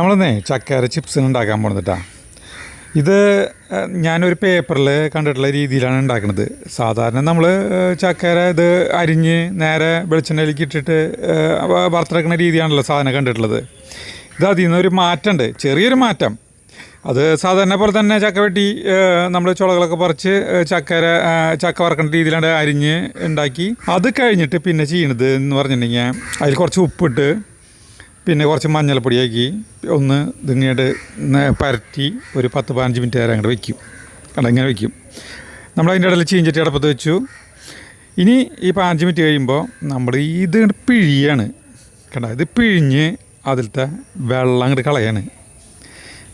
നമ്മളെന്നേ ചക്കര ചിപ്സിന് ഉണ്ടാക്കാൻ പോകുന്നതാ ഇത് ഞാനൊരു പേപ്പറിൽ കണ്ടിട്ടുള്ള രീതിയിലാണ് ഉണ്ടാക്കുന്നത് സാധാരണ നമ്മൾ ചക്കര ഇത് അരിഞ്ഞ് നേരെ വെളിച്ചെണ്ണയിലേക്ക് ഇട്ടിട്ട് വറുത്തെടുക്കുന്ന രീതിയാണല്ലോ സാധനം കണ്ടിട്ടുള്ളത്. ഇത് അതിൽ നിന്നൊരു മാറ്റമുണ്ട്. ചെറിയൊരു മാറ്റം. അത് സാധാരണ പോലെ തന്നെ ചക്ക വെട്ടി നമ്മൾ ചുളകളൊക്കെ പറിച്ച് ചക്കര ചക്ക വറക്കേണ്ട രീതിയിലാണ് അരിഞ്ഞ് ഉണ്ടാക്കി. അത് കഴിഞ്ഞിട്ട് പിന്നെ ചെയ്യണത് എന്ന് പറഞ്ഞിട്ടുണ്ടെങ്കിൽ അതിൽ കുറച്ച് ഉപ്പിട്ട് പിന്നെ കുറച്ച് മഞ്ഞൾപ്പൊടിയാക്കി ഒന്ന് ഇതിങ്ങോട്ട് പരറ്റി ഒരു പത്ത് പതിനഞ്ച് മിനിറ്റ് നേരം അങ്ങോട്ട് വയ്ക്കും കണ്ട? ഇങ്ങനെ വയ്ക്കും നമ്മൾ അതിന്റെ ഇടയിൽ ചീഞ്ചട്ടി അടപ്പത്ത് വെച്ചു. ഇനി ഈ പതിനഞ്ച് മിനിറ്റ് കഴിയുമ്പോൾ നമ്മൾ ഇത് പിഴിയാണ്. കണ്ട? ഇത് പിഴിഞ്ഞ് അതിലത്തെ വെള്ളം അങ്ങോട്ട് കളയാണ്.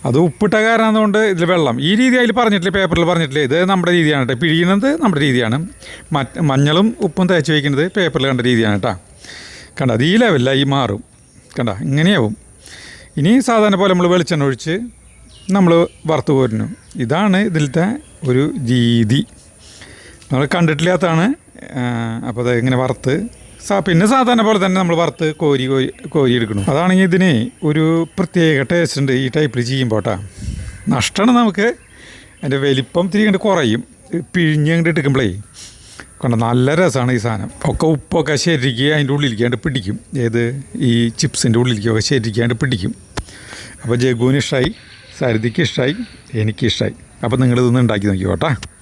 അത് ഉപ്പിട്ട കാരണമായതുകൊണ്ട് ഇതിൽ വെള്ളം. ഈ രീതി അതിൽ പറഞ്ഞിട്ടില്ല? പേപ്പറിൽ പറഞ്ഞിട്ടില്ല? ഇത് നമ്മുടെ രീതിയാണ് കേട്ടോ. പിഴിയുന്നത് നമ്മുടെ രീതിയാണ്. മഞ്ഞളും ഉപ്പും തേച്ച് വയ്ക്കുന്നത് പേപ്പറിൽ കണ്ട രീതിയാണ് കേട്ടോ. കണ്ട? അത് ഈ ലെവലിലായി മാറും. കണ്ട ഇങ്ങനെയാവും. ഇനി സാധാരണ പോലെ നമ്മൾ വെളിച്ചെണ്ണ ഒഴിച്ച് നമ്മൾ വറുത്ത് പോരുന്നു. ഇതാണ് ഇതിലത്തെ ഒരു രീതി. നമ്മൾ കണ്ടിട്ടില്ലാത്തതാണ്. അപ്പോൾ അത് ഇങ്ങനെ വറുത്ത് സാ പിന്നെ സാധാരണ പോലെ തന്നെ നമ്മൾ വറുത്ത് കോരി കോരി കോരി എടുക്കണം അതാണെങ്കിൽ ഇതിന് ഒരു പ്രത്യേക ടേസ്റ്റ് ഉണ്ട് ഈ ടൈപ്പിൽ ചെയ്യുമ്പോൾ കേട്ടോ നഷ്ടമാണ് നമുക്ക്. അതിന്റെ വലിപ്പം തിരി കുറയും. പിഴിഞ്ഞ് കണ്ടിട്ട് എടുക്കുമ്പോഴേ കണ്ട നല്ല രസമാണ് ഈ സാധനം. ഒക്കെ ഉപ്പൊക്കെ ശരിക്ക് അതിന്റെ ഉള്ളിലിരിക്കാണ്ട് പിടിക്കും. ഏത്? ഈ ചിപ്സിന്റെ ഉള്ളിലേക്കൊക്കെ ശരിക്കാണ്ട് പിടിക്കും. അപ്പോൾ ജഗുവിന് ഇഷ്ടമായി സരിതിക്ക് ഇഷ്ടമായി എനിക്കിഷ്ടമായി അപ്പോൾ നിങ്ങളിതൊന്ന് ഉണ്ടാക്കി നോക്കിക്കോട്ടെ.